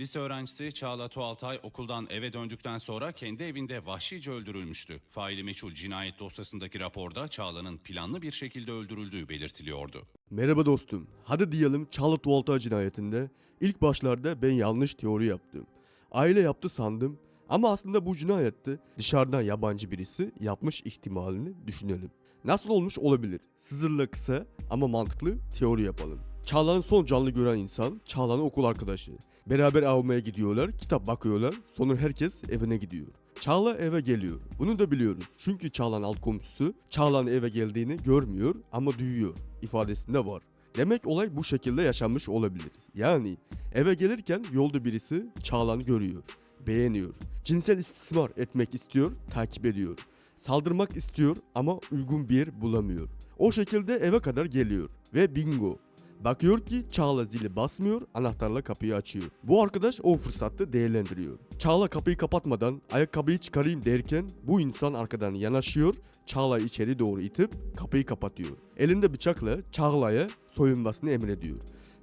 Lise öğrencisi Çağla Tuğaltay okuldan eve döndükten sonra kendi evinde vahşice öldürülmüştü. Faili meçhul cinayet dosyasındaki raporda Çağla'nın planlı bir şekilde öldürüldüğü belirtiliyordu. Merhaba dostum. Hadi diyelim Çağla Tuvalta cinayetinde ilk başlarda ben yanlış teori yaptım. Aile yaptı sandım ama aslında bu cinayette dışarıdan yabancı birisi yapmış ihtimalini düşünelim. Nasıl olmuş olabilir? Sızırla kısa ama mantıklı teori yapalım. Çağla'nın son canlı gören insan Çağla'nın okul arkadaşı. Beraber avmaya gidiyorlar, kitap bakıyorlar, sonra herkes evine gidiyor. Çağla eve geliyor. Bunu da biliyoruz. Çünkü Çağla'nın alt komşusu Çağla'nın eve geldiğini görmüyor ama duyuyor ifadesinde var. Demek olay bu şekilde yaşanmış olabilir. Yani eve gelirken yolda birisi Çağla'nı görüyor, beğeniyor. Cinsel istismar etmek istiyor, takip ediyor. Saldırmak istiyor ama uygun bir yer bulamıyor. O şekilde eve kadar geliyor ve bingo. Bakıyor ki Çağla zili basmıyor, anahtarla kapıyı açıyor. Bu arkadaş o fırsatı değerlendiriyor. Çağla kapıyı kapatmadan ayakkabıyı çıkarayım derken bu insan arkadan yanaşıyor, Çağla'yı içeri doğru itip kapıyı kapatıyor. Elinde bıçakla Çağla'ya soyunmasını emrediyor.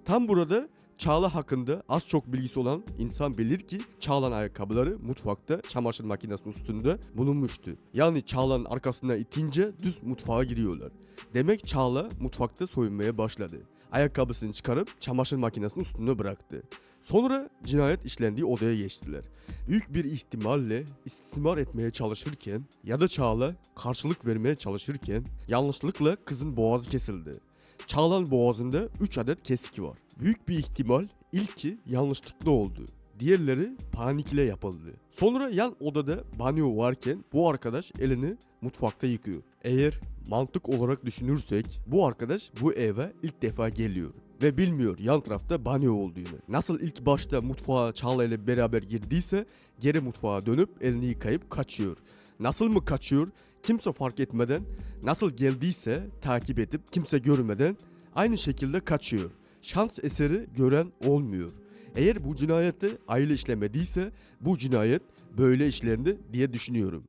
Tam burada Çağla hakkında az çok bilgisi olan insan bilir ki Çağla'nın ayakkabıları mutfakta çamaşır makinesinin üstünde bulunmuştu. Yani Çağla'nın arkasına itince düz mutfağa giriyorlar. Demek Çağla mutfakta soyunmaya başladı. Ayakkabısını çıkarıp çamaşır makinesinin üstüne bıraktı. Sonra cinayet işlendiği odaya geçtiler. Büyük bir ihtimalle istismar etmeye çalışırken ya da Çağla karşılık vermeye çalışırken yanlışlıkla kızın boğazı kesildi. Çağla'nın boğazında 3 adet kesik var. Büyük bir ihtimal ilki yanlışlıkla oldu. Diğerleri panikle yapıldı. Sonra yan odada banyo varken bu arkadaş elini mutfakta yıkıyor. Eğer mantık olarak düşünürsek bu arkadaş bu eve ilk defa geliyor ve bilmiyor yan tarafta banyo olduğunu. Nasıl ilk başta mutfağa Çağla ile beraber girdiyse geri mutfağa dönüp elini yıkayıp kaçıyor. Nasıl mı kaçıyor? Kimse fark etmeden nasıl geldiyse takip edip kimse görmeden aynı şekilde kaçıyor. Şans eseri gören olmuyor. Eğer bu cinayette aile işlemediyse bu cinayet böyle işlendi diye düşünüyorum.